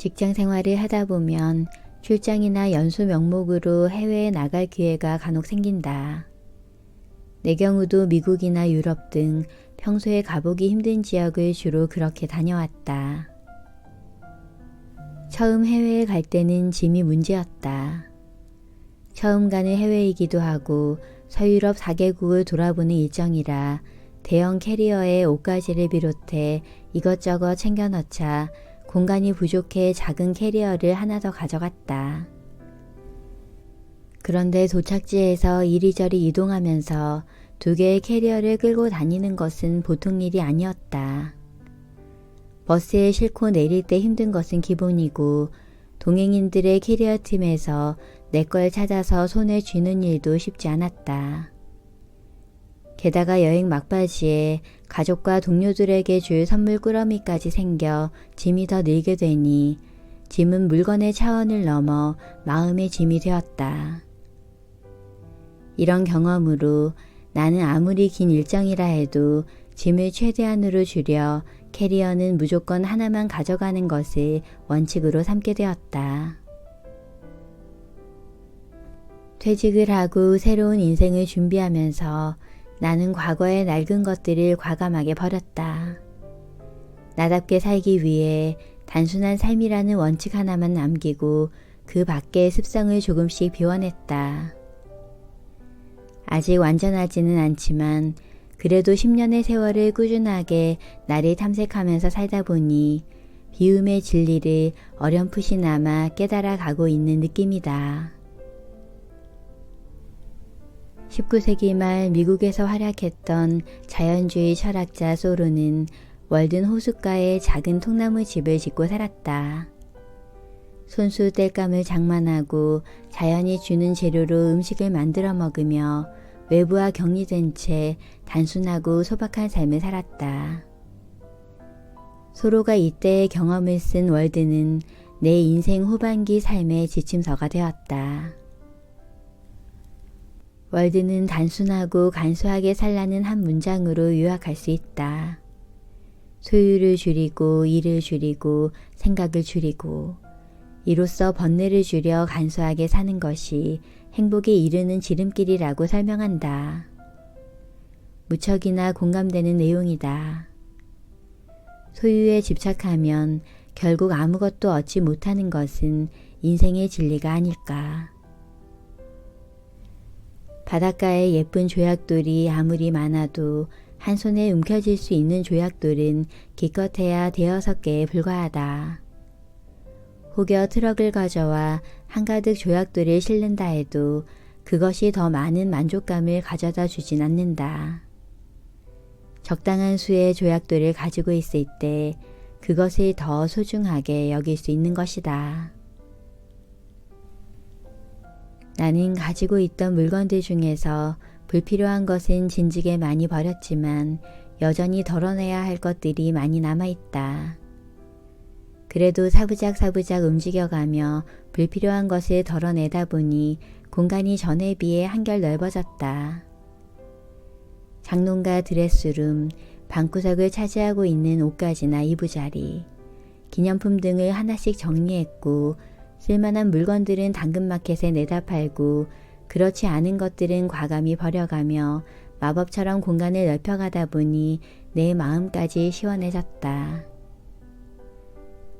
직장 생활을 하다 보면 출장이나 연수 명목으로 해외에 나갈 기회가 간혹 생긴다. 내 경우도 미국이나 유럽 등 평소에 가보기 힘든 지역을 주로 그렇게 다녀왔다. 처음 해외에 갈 때는 짐이 문제였다. 처음 가는 해외이기도 하고 서유럽 4개국을 돌아보는 일정이라 대형 캐리어에 옷가지를 비롯해 이것저것 챙겨 넣자 공간이 부족해 작은 캐리어를 하나 더 가져갔다. 그런데 도착지에서 이리저리 이동하면서 두 개의 캐리어를 끌고 다니는 것은 보통 일이 아니었다. 버스에 싣고 내릴 때 힘든 것은 기본이고 동행인들의 캐리어 팀에서 내 걸 찾아서 손에 쥐는 일도 쉽지 않았다. 게다가 여행 막바지에 가족과 동료들에게 줄 선물 꾸러미까지 생겨 짐이 더 늘게 되니 짐은 물건의 차원을 넘어 마음의 짐이 되었다. 이런 경험으로 나는 아무리 긴 일정이라 해도 짐을 최대한으로 줄여 캐리어는 무조건 하나만 가져가는 것을 원칙으로 삼게 되었다. 퇴직을 하고 새로운 인생을 준비하면서 나는 과거의 낡은 것들을 과감하게 버렸다. 나답게 살기 위해 단순한 삶이라는 원칙 하나만 남기고 그 밖의 습성을 조금씩 비워냈다. 아직 완전하지는 않지만 그래도 10년의 세월을 꾸준하게 나를 탐색하면서 살다 보니 비움의 진리를 어렴풋이나마 깨달아 가고 있는 느낌이다. 19세기 말 미국에서 활약했던 자연주의 철학자 소로는 월든 호숫가에 작은 통나무 집을 짓고 살았다. 손수 땔감을 장만하고 자연이 주는 재료로 음식을 만들어 먹으며 외부와 격리된 채 단순하고 소박한 삶을 살았다. 소로가 이때의 경험을 쓴 월드는 내 인생 후반기 삶의 지침서가 되었다. 월드는 단순하고 간소하게 살라는 한 문장으로 요약할 수 있다. 소유를 줄이고 일을 줄이고 생각을 줄이고 이로써 번뇌를 줄여 간소하게 사는 것이 행복에 이르는 지름길이라고 설명한다. 무척이나 공감되는 내용이다. 소유에 집착하면 결국 아무것도 얻지 못하는 것은 인생의 진리가 아닐까. 바닷가에 예쁜 조약돌이 아무리 많아도 한 손에 움켜질 수 있는 조약돌은 기껏해야 대여섯 개에 불과하다. 혹여 트럭을 가져와 한가득 조약돌을 실른다 해도 그것이 더 많은 만족감을 가져다 주진 않는다. 적당한 수의 조약돌을 가지고 있을 때 그것을 더 소중하게 여길 수 있는 것이다. 나는 가지고 있던 물건들 중에서 불필요한 것은 진즉에 많이 버렸지만 여전히 덜어내야 할 것들이 많이 남아있다. 그래도 사부작 사부작 움직여가며 불필요한 것을 덜어내다 보니 공간이 전에 비해 한결 넓어졌다. 장롱과 드레스룸, 방구석을 차지하고 있는 옷가지나 이부자리, 기념품 등을 하나씩 정리했고 쓸만한 물건들은 당근마켓에 내다 팔고 그렇지 않은 것들은 과감히 버려가며 마법처럼 공간을 넓혀가다 보니 내 마음까지 시원해졌다.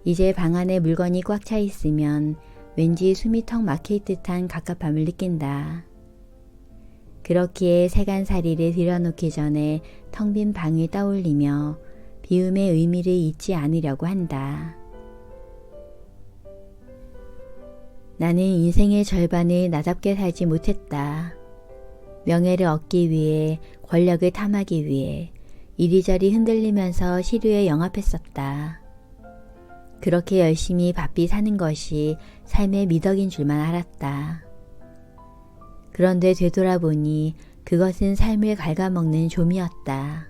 이제 방 안에 물건이 꽉 차 있으면 왠지 숨이 턱 막힐 듯한 갑갑함을 느낀다. 그렇기에 세간살이를 들여놓기 전에 텅 빈 방을 떠올리며 비움의 의미를 잊지 않으려고 한다. 나는 인생의 절반을 나답게 살지 못했다. 명예를 얻기 위해, 권력을 탐하기 위해 이리저리 흔들리면서 시류에 영합했었다. 그렇게 열심히 바삐 사는 것이 삶의 미덕인 줄만 알았다. 그런데 되돌아보니 그것은 삶을 갉아먹는 좀이었다.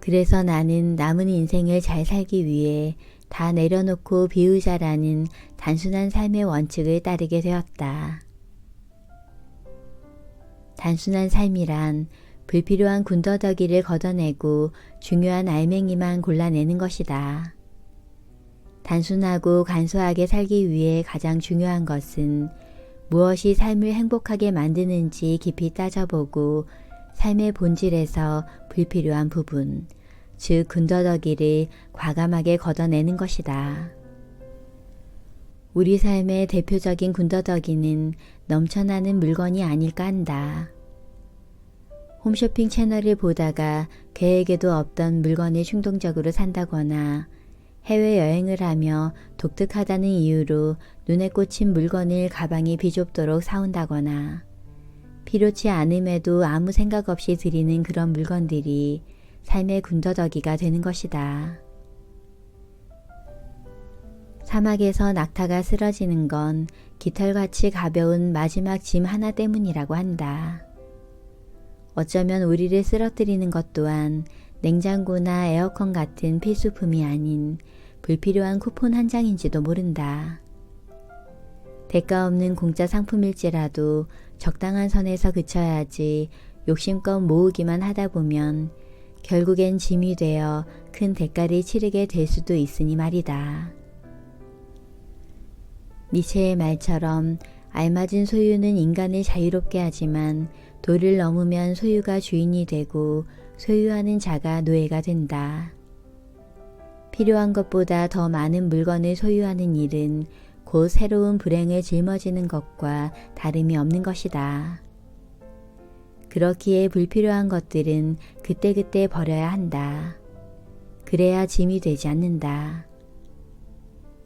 그래서 나는 남은 인생을 잘 살기 위해 다 내려놓고 비우자라는 단순한 삶의 원칙을 따르게 되었다. 단순한 삶이란 불필요한 군더더기를 걷어내고 중요한 알맹이만 골라내는 것이다. 단순하고 간소하게 살기 위해 가장 중요한 것은 무엇이 삶을 행복하게 만드는지 깊이 따져보고 삶의 본질에서 불필요한 부분, 즉 군더더기를 과감하게 걷어내는 것이다. 우리 삶의 대표적인 군더더기는 넘쳐나는 물건이 아닐까 한다. 홈쇼핑 채널을 보다가 계획에도 없던 물건을 충동적으로 산다거나 해외여행을 하며 독특하다는 이유로 눈에 꽂힌 물건을 가방이 비좁도록 사온다거나 필요치 않음에도 아무 생각 없이 들이는 그런 물건들이 삶의 군더더기가 되는 것이다. 사막에서 낙타가 쓰러지는 건 깃털같이 가벼운 마지막 짐 하나 때문이라고 한다. 어쩌면 우리를 쓰러뜨리는 것 또한 냉장고나 에어컨 같은 필수품이 아닌 불필요한 쿠폰 한 장인지도 모른다. 대가 없는 공짜 상품일지라도 적당한 선에서 그쳐야지 욕심껏 모으기만 하다 보면 결국엔 짐이 되어 큰 대가를 치르게 될 수도 있으니 말이다. 니체의 말처럼 알맞은 소유는 인간을 자유롭게 하지만 도를 넘으면 소유가 주인이 되고 소유하는 자가 노예가 된다. 필요한 것보다 더 많은 물건을 소유하는 일은 곧 새로운 불행을 짊어지는 것과 다름이 없는 것이다. 그렇기에 불필요한 것들은 그때그때 버려야 한다. 그래야 짐이 되지 않는다.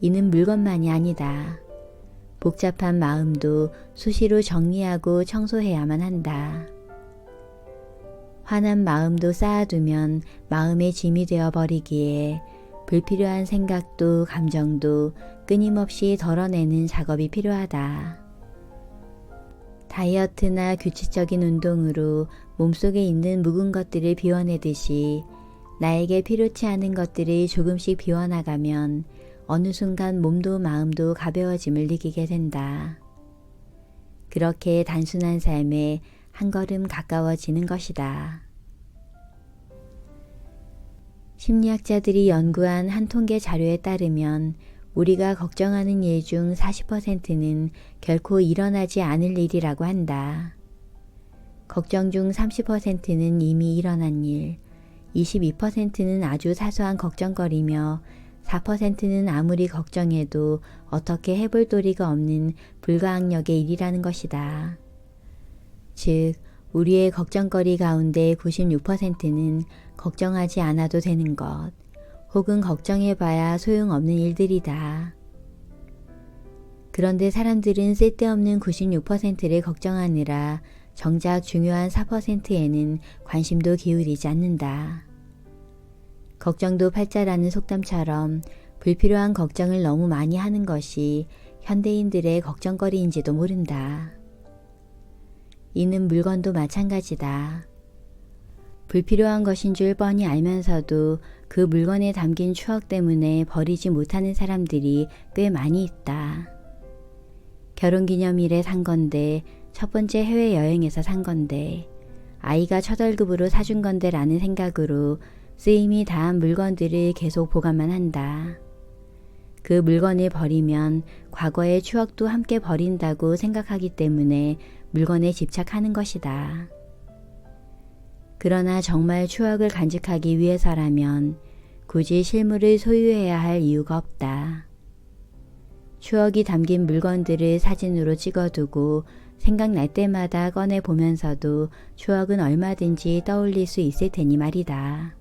이는 물건만이 아니다. 복잡한 마음도 수시로 정리하고 청소해야만 한다. 화난 마음도 쌓아두면 마음의 짐이 되어 버리기에 불필요한 생각도 감정도 끊임없이 덜어내는 작업이 필요하다. 다이어트나 규칙적인 운동으로 몸속에 있는 묵은 것들을 비워내듯이 나에게 필요치 않은 것들을 조금씩 비워나가면 어느 순간 몸도 마음도 가벼워짐을 느끼게 된다. 그렇게 단순한 삶에 한 걸음 가까워지는 것이다. 심리학자들이 연구한 한 통계 자료에 따르면 우리가 걱정하는 일 중 40%는 결코 일어나지 않을 일이라고 한다. 걱정 중 30%는 이미 일어난 일, 22%는 아주 사소한 걱정거리며 4%는 아무리 걱정해도 어떻게 해볼 도리가 없는 불가항력의 일이라는 것이다. 즉, 우리의 걱정거리 가운데 96%는 걱정하지 않아도 되는 것, 혹은 걱정해봐야 소용없는 일들이다. 그런데 사람들은 쓸데없는 96%를 걱정하느라 정작 중요한 4%에는 관심도 기울이지 않는다. 걱정도 팔자라는 속담처럼 불필요한 걱정을 너무 많이 하는 것이 현대인들의 걱정거리인지도 모른다. 이는 물건도 마찬가지다. 불필요한 것인 줄 뻔히 알면서도 그 물건에 담긴 추억 때문에 버리지 못하는 사람들이 꽤 많이 있다. 결혼 기념일에 산 건데, 첫 번째 해외여행에서 산 건데, 아이가 첫 월급으로 사준 건데 라는 생각으로 쓰임이 다한 물건들을 계속 보관만 한다. 그 물건을 버리면 과거의 추억도 함께 버린다고 생각하기 때문에 물건에 집착하는 것이다. 그러나 정말 추억을 간직하기 위해서라면 굳이 실물을 소유해야 할 이유가 없다. 추억이 담긴 물건들을 사진으로 찍어두고 생각날 때마다 꺼내 보면서도 추억은 얼마든지 떠올릴 수 있을 테니 말이다.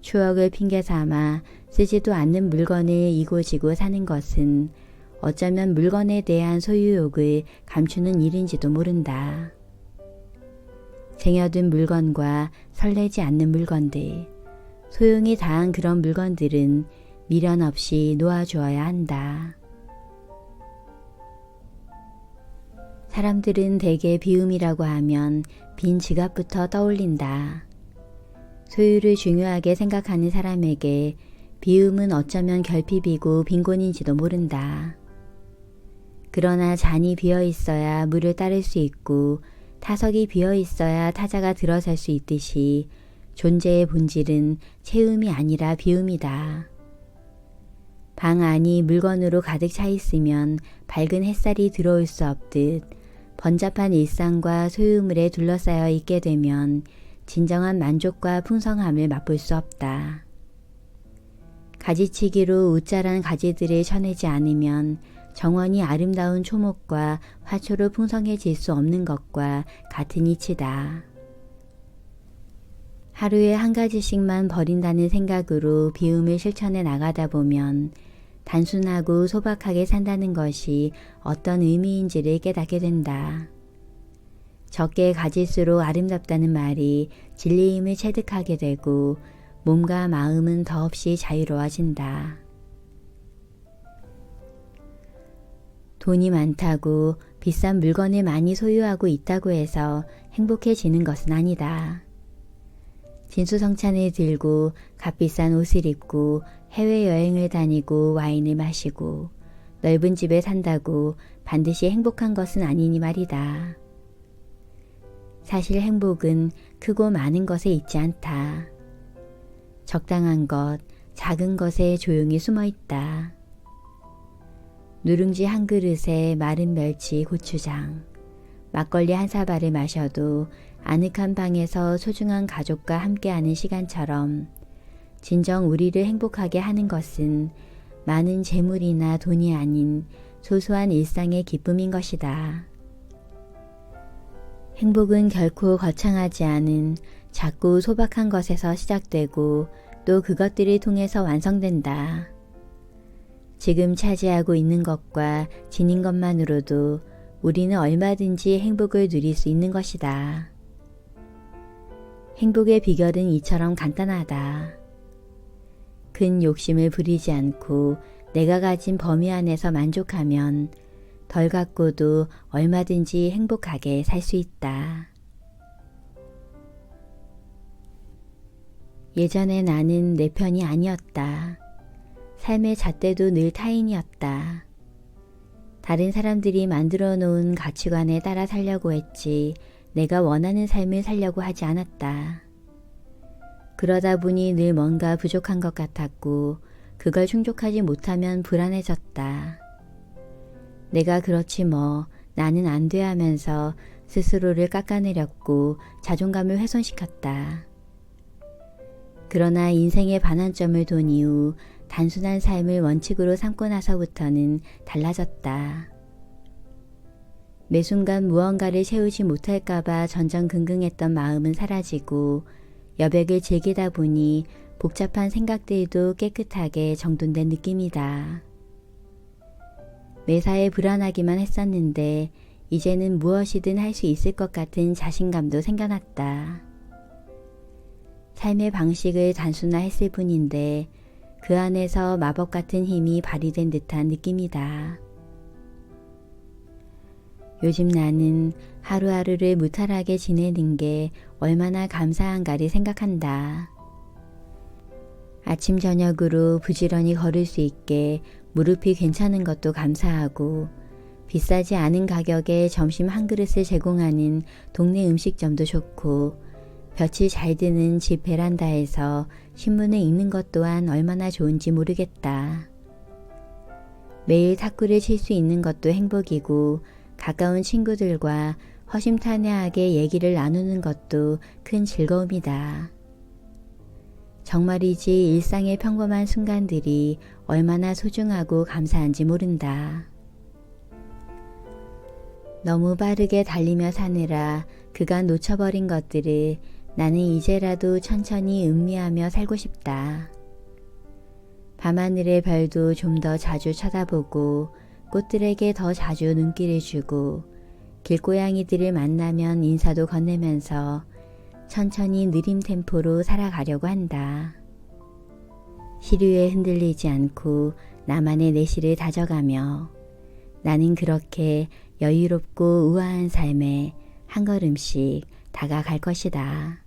추억을 핑계 삼아 쓰지도 않는 물건을 이고지고 사는 것은 어쩌면 물건에 대한 소유욕을 감추는 일인지도 모른다. 쟁여둔 물건과 설레지 않는 물건들, 소용이 다한 그런 물건들은 미련 없이 놓아주어야 한다. 사람들은 대개 비움이라고 하면 빈 지갑부터 떠올린다. 소유를 중요하게 생각하는 사람에게 비움은 어쩌면 결핍이고 빈곤인지도 모른다. 그러나 잔이 비어 있어야 물을 따를 수 있고 타석이 비어 있어야 타자가 들어설 수 있듯이 존재의 본질은 채움이 아니라 비움이다. 방 안이 물건으로 가득 차 있으면 밝은 햇살이 들어올 수 없듯 번잡한 일상과 소유물에 둘러싸여 있게 되면 진정한 만족과 풍성함을 맛볼 수 없다. 가지치기로 우짜란 가지들을 쳐내지 않으면 정원이 아름다운 초목과 화초로 풍성해질 수 없는 것과 같은 이치다. 하루에 한 가지씩만 버린다는 생각으로 비움을 실천해 나가다 보면 단순하고 소박하게 산다는 것이 어떤 의미인지를 깨닫게 된다. 적게 가질수록 아름답다는 말이 진리임을 체득하게 되고 몸과 마음은 더없이 자유로워진다. 돈이 많다고 비싼 물건을 많이 소유하고 있다고 해서 행복해지는 것은 아니다. 진수성찬을 들고 값비싼 옷을 입고 해외여행을 다니고 와인을 마시고 넓은 집에 산다고 반드시 행복한 것은 아니니 말이다. 사실 행복은 크고 많은 것에 있지 않다. 적당한 것, 작은 것에 조용히 숨어 있다. 누룽지 한 그릇에 마른 멸치, 고추장, 막걸리 한 사발을 마셔도 아늑한 방에서 소중한 가족과 함께하는 시간처럼 진정 우리를 행복하게 하는 것은 많은 재물이나 돈이 아닌 소소한 일상의 기쁨인 것이다. 행복은 결코 거창하지 않은 작고 소박한 것에서 시작되고 또 그것들을 통해서 완성된다. 지금 차지하고 있는 것과 지닌 것만으로도 우리는 얼마든지 행복을 누릴 수 있는 것이다. 행복의 비결은 이처럼 간단하다. 큰 욕심을 부리지 않고 내가 가진 범위 안에서 만족하면 덜 갖고도 얼마든지 행복하게 살 수 있다. 예전에 나는 내 편이 아니었다. 삶의 잣대도 늘 타인이었다. 다른 사람들이 만들어 놓은 가치관에 따라 살려고 했지 내가 원하는 삶을 살려고 하지 않았다. 그러다 보니 늘 뭔가 부족한 것 같았고 그걸 충족하지 못하면 불안해졌다. 내가 그렇지 뭐 나는 안 돼 하면서 스스로를 깎아내렸고 자존감을 훼손시켰다. 그러나 인생의 반환점을 돈 이후 단순한 삶을 원칙으로 삼고 나서부터는 달라졌다. 매 순간 무언가를 채우지 못할까봐 전전긍긍했던 마음은 사라지고 여백을 즐기다 보니 복잡한 생각들도 깨끗하게 정돈된 느낌이다. 매사에 불안하기만 했었는데 이제는 무엇이든 할 수 있을 것 같은 자신감도 생겨났다. 삶의 방식을 단순화했을 뿐인데 그 안에서 마법 같은 힘이 발휘된 듯한 느낌이다. 요즘 나는 하루하루를 무탈하게 지내는 게 얼마나 감사한가를 생각한다. 아침 저녁으로 부지런히 걸을 수 있게 무릎이 괜찮은 것도 감사하고 비싸지 않은 가격에 점심 한 그릇을 제공하는 동네 음식점도 좋고 볕이 잘 드는 집 베란다에서 신문을 읽는 것 또한 얼마나 좋은지 모르겠다. 매일 탁구를 칠 수 있는 것도 행복이고 가까운 친구들과 허심탄회하게 얘기를 나누는 것도 큰 즐거움이다. 정말이지 일상의 평범한 순간들이 얼마나 소중하고 감사한지 모른다. 너무 빠르게 달리며 사느라 그간 놓쳐버린 것들을 나는 이제라도 천천히 음미하며 살고 싶다. 밤하늘의 별도 좀 더 자주 쳐다보고 꽃들에게 더 자주 눈길을 주고 길고양이들을 만나면 인사도 건네면서 천천히 느림 템포로 살아가려고 한다. 시류에 흔들리지 않고 나만의 내실을 다져가며 나는 그렇게 여유롭고 우아한 삶에 한 걸음씩 다가갈 것이다.